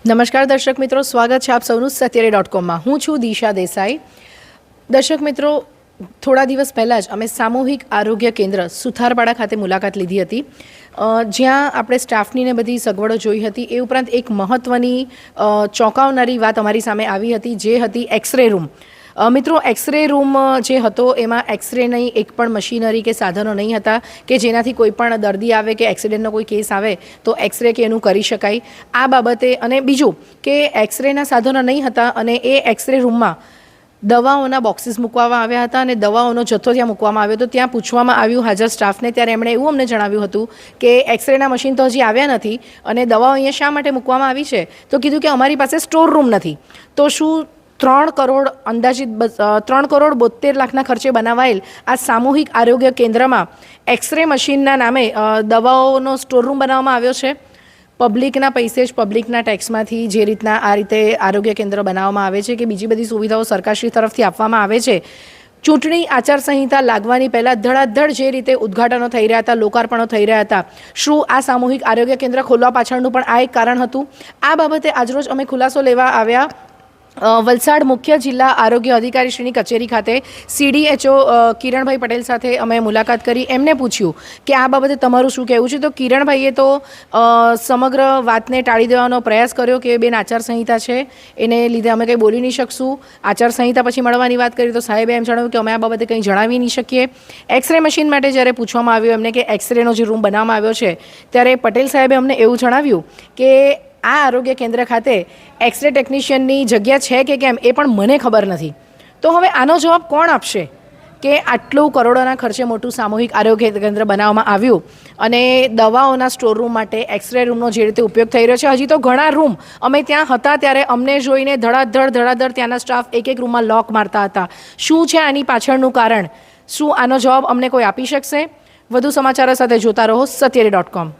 નમસ્કાર દર્શક મિત્રો, સ્વાગત છે આપ સૌનું સત્યરે ડોટ કોમમાં હું છું દિશા દેસાઈ. દર્શક મિત્રો, થોડા દિવસ પહેલાં જ અમે સામૂહિક આરોગ્ય કેન્દ્ર સુથારપાડા ખાતે મુલાકાત લીધી હતી. જ્યાં આપણે સ્ટાફની ને બધી સગવડો જોઈ હતી. એ ઉપરાંત એક મહત્ત્વની ચોંકાવનારી વાત અમારી સામે આવી હતી, જે હતી એક્સરે રૂમ મિત્રો એક્સરે રૂમ જે હતો, એમાં એક્સરે નહીં, એક પણ મશીનરી કે સાધનો નહીં હતા, કે જેનાથી કોઈ પણ દર્દી આવે કે એક્સિડન્ટનો કોઈ કેસ આવે, તો એક્સરે કે એનું કરી શકાય. આ બાબતે અને બીજું કે એક્સરેના સાધનો નહીં હતા અને એ એક્સરે રૂમમાં દવાઓના બોક્સિસ મૂકવામાં આવ્યા હતા અને દવાઓનો જથ્થો ત્યાં મૂકવામાં આવ્યો હતો. ત્યાં પૂછવામાં આવ્યું હાજર સ્ટાફને ત્યારે એમણે એવું અમને જણાવ્યું હતું કે એક્સરેના મશીન તો હજી આવ્યા નથી અને દવાઓ અહીંયા શા માટે મૂકવામાં આવી છે? તો કીધું કે અમારી પાસે સ્ટોર રૂમ નથી. તો શું ત્રણ કરોડ અંદાજિત ત્રણ કરોડ બોતેર લાખના ખર્ચે બનાવાયેલ આ સામૂહિક આરોગ્ય કેન્દ્રમાં એક્સરે મશીનના નામે દવાઓનો સ્ટોર રૂમ બનાવવામાં આવ્યો છે. પબ્લિકના પૈસે જ પબ્લિકના ટેક્સમાંથી જે રીતના આ રીતે આરોગ્ય કેન્દ્ર બનાવવામાં આવે છે કે બીજી બધી સુવિધાઓ સરકારશ્રી તરફથી આપવામાં આવે છે. ચૂંટણી આચારસંહિતા લાગવાની પહેલાં ધડાધડ જે રીતે ઉદ્ઘાટનો થઈ રહ્યા હતા, લોકાર્પણો થઈ રહ્યા હતા, શું આ સામૂહિક આરોગ્ય કેન્દ્ર ખોલવા પાછળનું પણ આ એક કારણ હતું? આ બાબતે આજરોજ અમે ખુલાસો લેવા આવ્યા. વલસાડ મુખ્ય જિલ્લા આરોગ્ય અધિકારીશ્રીની કચેરી ખાતે સીડીએચઓ કિરણભાઈ પટેલ સાથે અમે મુલાકાત કરી. એમને પૂછ્યું કે આ બાબતે તમારું શું કહેવું છે? તો કિરણભાઈએ તો સમગ્ર વાતને ટાળી દેવાનો પ્રયાસ કર્યો કે બેન આચારસંહિતા છે. એને લીધે અમે કંઈ બોલી નહીં શકશું. આચારસંહિતા પછી મળવાની વાત કરી તો સાહેબે એમ જણાવ્યું કે અમે આ બાબતે કંઈ જણાવી નહીં શકીએ. એક્સરે મશીન માટે જ્યારે પૂછવામાં આવ્યું એમને કે એક્સરેનો જે રૂમ બનાવવામાં આવ્યો છે, ત્યારે પટેલ સાહેબે અમને એવું જણાવ્યું કે આ આરોગ્ય કેન્દ્ર ખાતે એક્સરે ટેકનિશિયનની જગ્યા છે કે કેમ એ પણ મને ખબર નથી. તો હવે આનો જવાબ કોણ આપશે? કે આટલું કરોડોના ખર્ચે મોટું સામૂહિક આરોગ્ય કેન્દ્ર બનાવવામાં આવ્યું અને દવાઓના સ્ટોર રૂમ માટે એક્સરે રૂમનો જે રીતે ઉપયોગ થઈ રહ્યો છે, હજી તો ઘણા રૂમ અમે ત્યાં હતા ત્યારે અમને જોઈને ધડાધડ ધડાધડ ત્યાંના સ્ટાફ એક એક રૂમમાં લોક મારતા હતા. શું છે આની પાછળનું કારણ? શું આનો જવાબ અમને કોઈ આપી શકશે? વધુ સમાચારો સાથે જોતા રહો, સત્યરે ડોટ કોમ